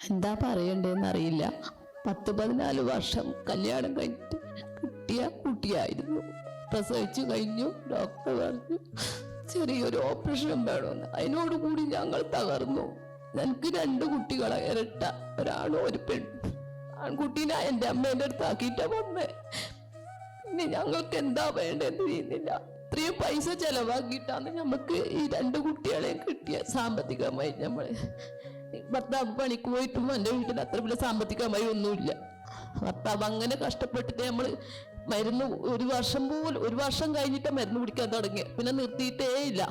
എന്താ പറയണ്ടേന്ന് അറിയില്ല പത്ത് പതിനാല് വർഷം കല്യാണം കഴിഞ്ഞിട്ട് കിട്ടിയ കുട്ടിയായിരുന്നു. പ്രസവിച്ചു കഴിഞ്ഞു ഡോക്ടർ പറഞ്ഞു ചെറിയൊരു ഓപ്പറേഷൻ വേണമെന്ന് അതിനോടുകൂടി ഞങ്ങൾ തകർന്നു. ഞങ്ങൾക്ക് രണ്ട് കുട്ടികളെ ഇരട്ട. ഒരാളും ഒരു പെൺ ആൺകുട്ടീനെ എന്റെ അമ്മേന്റെ അടുത്ത് ആക്കിയിട്ടാ വന്നേ. പിന്നെ ഞങ്ങൾക്ക് എന്താ വേണ്ടതെന്ന് ചെയ്യുന്നില്ല ഇത്രയും പൈസ ചെലവാക്കിയിട്ടാണ് നമുക്ക് ഈ രണ്ട് കുട്ടികളെയും കിട്ടിയ സാമ്പത്തികമായി നമ്മൾ ഭർത്താവ് പണിക്ക് പോയിട്ടും എന്റെ വീട്ടിൽ അത്ര വലിയ സാമ്പത്തികമായി ഒന്നുമില്ല. ഭർത്താവ് അങ്ങനെ കഷ്ടപ്പെട്ടിട്ട് നമ്മൾ മരുന്ന് ഒരു വർഷം പോലും ഒരു വർഷം കഴിഞ്ഞിട്ട് മരുന്ന് പിടിക്കാൻ തുടങ്ങി. പിന്നെ നിർത്തിയിട്ടേ ഇല്ല.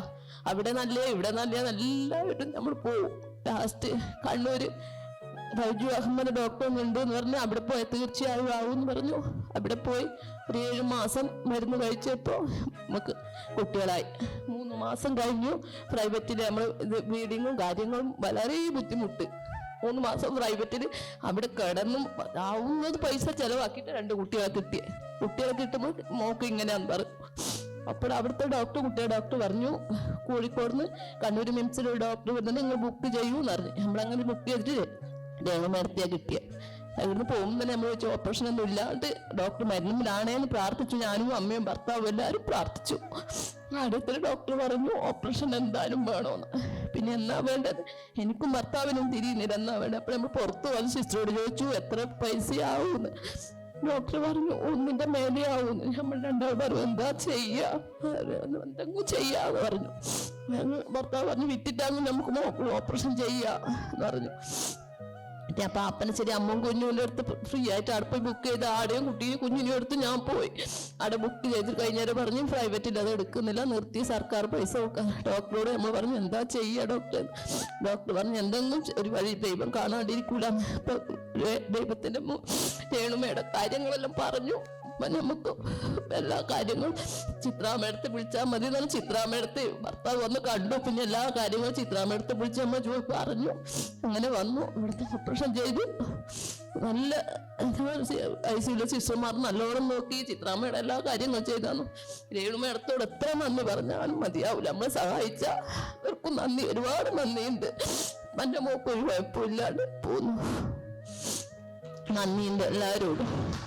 അവിടെ നല്ല ഇവിടെ നല്ല നല്ലതായിട്ടും നമ്മൾ പോവും. ലാസ്റ്റ് കണ്ണൂര് റൈജു അഹമ്മദ് ഡോക്ടർ ഉണ്ട് എന്ന് പറഞ്ഞു അവിടെ പോയി തീർച്ചയായും ആവും എന്ന് പറഞ്ഞു. അവിടെ പോയി ഒരു ഏഴ് മാസം മരുന്ന് കഴിച്ചപ്പോൾ നമുക്ക് കുട്ടികളായി. മൂന്ന് മാസം കഴിഞ്ഞു. പ്രൈവറ്റിൽ നമ്മൾ ഇത് ബ്ലീഡിങ്ങും കാര്യങ്ങളും വളരെ ബുദ്ധിമുട്ട്. മൂന്ന് മാസം പ്രൈവറ്റിൽ അവിടെ കിടന്നും ആവുന്നത് പൈസ ചിലവാക്കിയിട്ട് രണ്ട് കുട്ടികളെ കിട്ടിയെ. കുട്ടികളെ കിട്ടുമ്പോൾ മോക്ക് ഇങ്ങനെയാന്ന് പറഞ്ഞു അപ്പോൾ അവിടുത്തെ ഡോക്ടർ കുട്ടിയെ ഡോക്ടർ പറഞ്ഞു കോഴിക്കോട് നിന്ന് കണ്ണൂർ മിംസിൽ ഡോക്ടർ വരുന്നത് നിങ്ങൾ ബുക്ക് ചെയ്യൂ എന്ന് പറഞ്ഞു. നമ്മളങ്ങനെ ബുക്ക് ചെയ്തിട്ട് രേണു നടത്തിയാ കിട്ടിയ. അവിടുന്ന് പോകുമ്പോൾ തന്നെ നമ്മൾ വെച്ച ഓപ്പറേഷൻ ഒന്നും ഇല്ലാണ്ട് ഡോക്ടർ മരുന്നിലാണേന്ന് പ്രാർത്ഥിച്ചു. ഞാനും അമ്മയും ഭർത്താവും എല്ലാവരും പ്രാർത്ഥിച്ചു. അടുത്തൊരു ഡോക്ടർ പറഞ്ഞു ഓപ്പറേഷൻ എന്തായാലും വേണോന്ന്. പിന്നെ എന്നാ വേണ്ടത്? എനിക്കും ഭർത്താവിനും തിരിയുന്നില്ല. എന്നാ വേണ്ടത്? അപ്പോൾ നമ്മൾ പുറത്ത് വന്ന് സിസ്റ്ററോട് ചോദിച്ചു എത്ര പൈസയാവുമെന്ന് ഡോക്ടർ പറഞ്ഞു ഒന്നിന്റെ മേലെ ആവുമെന്ന് നമ്മൾ രണ്ടാളും പറഞ്ഞു എന്താ ചെയ്യാ? എന്തെങ്കിലും ചെയ്യാന്ന് പറഞ്ഞു. ഭർത്താവ് പറഞ്ഞു വിറ്റിട്ടാകും നമുക്ക് ഓപ്പറേഷൻ ചെയ്യാന്ന് പറഞ്ഞു. എന്നിട്ട് അപ്പനെ ശരി അമ്മയും കുഞ്ഞുവിന്റെ അടുത്ത് ഫ്രീ ആയിട്ട് അവിടെ പോയി ബുക്ക് ചെയ്ത് ആടെയും കുട്ടിയും കുഞ്ഞിനും എടുത്ത് ഞാൻ പോയി. അവിടെ ബുക്ക് ചെയ്ത് കഴിഞ്ഞാൽ പറഞ്ഞു പ്രൈവറ്റിൽ അത് എടുക്കുന്നില്ല നിർത്തി സർക്കാർ പൈസ ഡോക്ടറോട് നമ്മൾ പറഞ്ഞു എന്താ ചെയ്യുക ഡോക്ടർ ഡോക്ടർ പറഞ്ഞു എന്തെങ്കിലും ഒരു വഴി ദൈവം കാണാണ്ടിരിക്കൂല. അപ്പൊ ദൈവത്തിന്റെ രേണുമയുടെ കാര്യങ്ങളെല്ലാം പറഞ്ഞു. അപ്പൊ നമുക്ക് എല്ലാ കാര്യങ്ങളും ചിത്രാമേടത്ത് വിളിച്ചാൽ മതി എന്നാലും ചിത്രാമേടത്ത് ഭർത്താവ് വന്ന് കണ്ടു. പിന്നെ എല്ലാ കാര്യങ്ങളും ചിത്രാമേടത്ത് വിളിച്ച് അമ്മ ജോ പറഞ്ഞു. അങ്ങനെ വന്നു. ഇവിടുത്തെ ഓപ്പറേഷൻ ചെയ്തു. നല്ല ഐ സിയിലെ സിസ്റ്റർമാർ നല്ലോണം നോക്കി ചിത്രാമ്മയുടെ എല്ലാ കാര്യങ്ങളും ചെയ്താന്നു. രേണുമയടത്തോട് എത്ര നന്ദി പറഞ്ഞാലും മതിയാവില്ല നമ്മളെ സഹായിച്ച അവർക്കും നന്ദി ഒരുപാട് നന്ദിയുണ്ട്. എന്റെ മോക്ക് ഒരു കുഴപ്പമില്ലാണ്ട് പോന്നു. നന്ദിയുണ്ട് എല്ലാവരോടും.